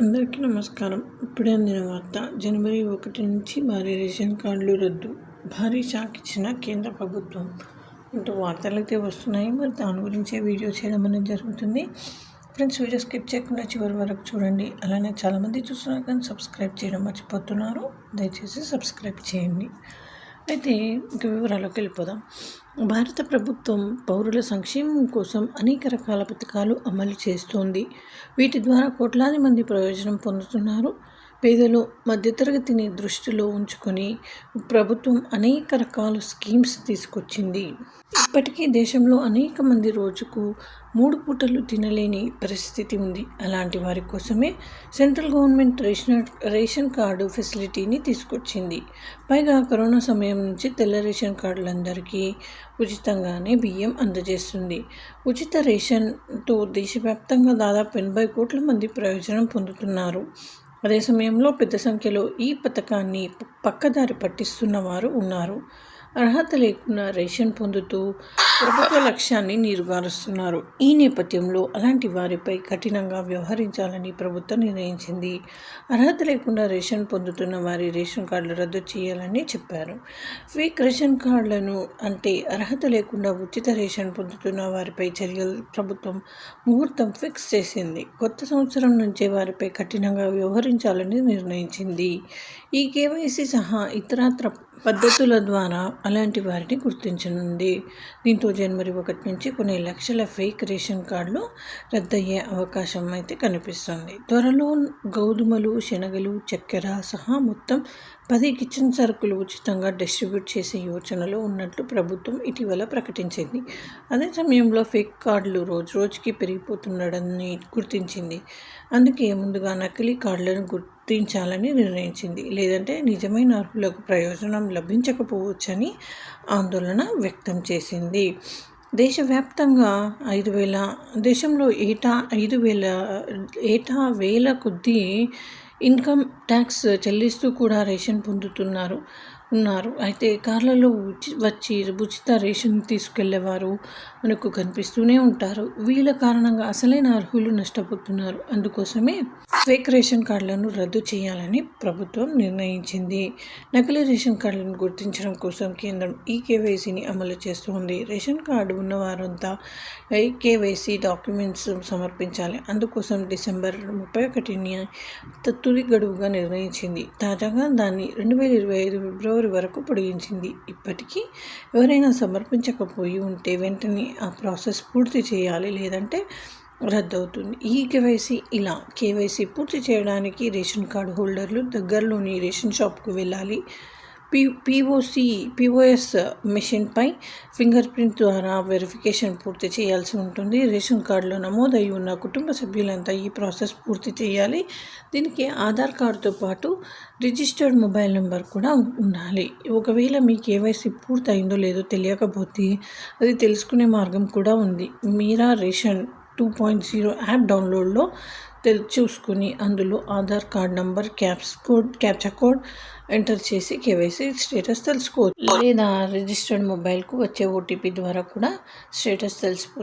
అందరికీ నమస్కారం. ఇప్పుడే అందిన వార్త జనవరి ఒకటి నుంచి భారీ రేషన్ కార్డులు రద్దు భారీ షాక్ ఇచ్చిన కేంద్ర ప్రభుత్వం. ఇంటూ వార్తలు అయితే వస్తున్నాయి మరి దాని గురించే వీడియో చేయడం అనేది జరుగుతుంది. ఫ్రెండ్స్ వీడియో స్కిప్ చేయకుండా చివరి వరకు చూడండి. అలానే చాలామంది చూస్తున్నారు కానీ సబ్స్క్రైబ్ చేయడం మర్చిపోతున్నారు. దయచేసి సబ్స్క్రైబ్ చేయండి. అయితే ఇంక వివరాల్లోకి వెళ్ళిపోదాం. భారత ప్రభుత్వం పౌరుల సంక్షేమం కోసం అనేక రకాల పథకాలు అమలు చేస్తోంది. వీటి ద్వారా కోట్లాది మంది ప్రయోజనం పొందుతున్నారు. పేదలు మధ్యతరగతిని దృష్టిలో ఉంచుకొని ప్రభుత్వం అనేక రకాల స్కీమ్స్ తీసుకొచ్చింది. ఇప్పటికీ దేశంలో అనేక మంది రోజుకు మూడు పూటలు తినలేని పరిస్థితి ఉంది. అలాంటి వారి కోసమే central government ration ration card ఫెసిలిటీని తీసుకొచ్చింది. పైగా కరోనా సమయం నుంచి తెల్ల రేషన్ కార్డులందరికీ ఉచితంగానే బియ్యం అందజేస్తుంది. ఉచిత రేషన్తో దేశవ్యాప్తంగా దాదాపు ఎనభై కోట్ల మంది ప్రయోజనం పొందుతున్నారు. అదే సమయంలో పెద్ద సంఖ్యలో ఈ పథకాన్ని పక్కదారి పట్టిస్తున్న వారు ఉన్నారు. అర్హత లేకుండా రేషన్ పొందుతూ ప్రభుత్వ లక్ష్యాన్ని నీరుగారుస్తున్నారు. ఈ నేపథ్యంలో అలాంటి వారిపై కఠినంగా వ్యవహరించాలని ప్రభుత్వం నిర్ణయించింది. అర్హత లేకుండా రేషన్ పొందుతున్న వారి రేషన్ కార్డులు రద్దు చేయాలని చెప్పారు. ఫేక్ రేషన్ కార్డులను అంటే అర్హత లేకుండా ఉచిత రేషన్ పొందుతున్న వారిపై చర్యలు ప్రభుత్వం ముహూర్తం ఫిక్స్ చేసింది. కొత్త సంవత్సరం నుంచే వారిపై కఠినంగా వ్యవహరించాలని నిర్ణయించింది. ఈ కేవైసీ సహా ఇతరత్ర పద్ధతుల ద్వారా అలాంటి వారిని గుర్తించనుంది. దీంతో జనవరి ఒకటి నుంచి కొన్ని లక్షల ఫేక్ రేషన్ కార్డులు రద్దయ్యే అవకాశం అయితే కనిపిస్తుంది. త్వరలో గోధుమలు శనగలు చక్కెర సహా మొత్తం పది కిచెన్ సరుకులు ఉచితంగా డిస్ట్రిబ్యూట్ చేసే యోచనలో ఉన్నట్లు ప్రభుత్వం ఇటీవల ప్రకటించింది. అదే సమయంలో ఫేక్ కార్డులు రోజు రోజుకి పెరిగిపోతుండడాన్ని గుర్తించింది. అందుకే ముందుగా నకిలీ కార్డులను గుర్తించాలని నిర్ణయించింది. లేదంటే నిజమైన అర్హులకు ప్రయోజనం లభించకపోవచ్చని ఆందోళన వ్యక్తం చేసింది. దేశవ్యాప్తంగా ఐదు వేల దేశంలో ఏటా ఐదు వేల ఏటా వేల కొద్దీ ఇన్కమ్ ట్యాక్స్ చెల్లిస్తూ కూడా రేషన్ పొందుతున్నారు. ఉన్నారు. అయితే కార్లలో వచ్చి ఉచిత రేషన్ తీసుకెళ్ళేవారు మనకు కనిపిస్తూనే ఉంటారు. వీళ్ళ కారణంగా అసలైన అర్హులు నష్టపోతున్నారు. అందుకోసమే ఫేక్ రేషన్ కార్డులను రద్దు చేయాలని ప్రభుత్వం నిర్ణయించింది. నకిలీ రేషన్ కార్డులను గుర్తించడం కోసం కేంద్రం ఈ కేవైసీని అమలు చేస్తోంది. రేషన్ కార్డు ఉన్నవారంతా ఈ కేవైసీ డాక్యుమెంట్స్ సమర్పించాలి. అందుకోసం డిసెంబర్ ముప్పై ఒకటిని తుది గడువుగా నిర్ణయించింది. తాజాగా దాన్ని రెండు వేల ఇరవై ఐదు ఫిబ్రవరి చివరి వరకు పొడిగించింది. ఇప్పటికీ ఎవరైనా సమర్పించకపోయి ఉంటే వెంటనే ఆ ప్రాసెస్ పూర్తి చేయాలి లేదంటే రద్దవుతుంది. ఈ కేవైసీ ఇలా కేవైసీ పూర్తి చేయడానికి రేషన్ కార్డు హోల్డర్లు దగ్గరలోని రేషన్ షాప్కు వెళ్ళాలి. పి పిఓసి పిఓఎస్ మెషిన్పై ఫింగర్ ప్రింట్ ద్వారా వెరిఫికేషన్ పూర్తి చేయాల్సి ఉంటుంది. రేషన్ కార్డులో నమోదై ఉన్న కుటుంబ సభ్యులంతా ఈ ప్రాసెస్ పూర్తి చేయాలి. దీనికి ఆధార్ కార్డుతో పాటు రిజిస్టర్డ్ మొబైల్ నెంబర్ కూడా ఉండాలి. ఒకవేళ మీ కేవైసీ పూర్తి అయిందో లేదో తెలియకపోతే అది తెలుసుకునే మార్గం కూడా ఉంది. Mera ration two point zero app డౌన్లోడ్లో తెల్ చూసుకుని అందులో Aadhaar card number caps code captcha code enter చేసి కేవైసీ స్టేటస్ తెలుసుకోవచ్చు. లేదా రిజిస్టర్డ్ మొబైల్కు వచ్చే ఓటీపీ ద్వారా కూడా స్టేటస్ తెలుసుకో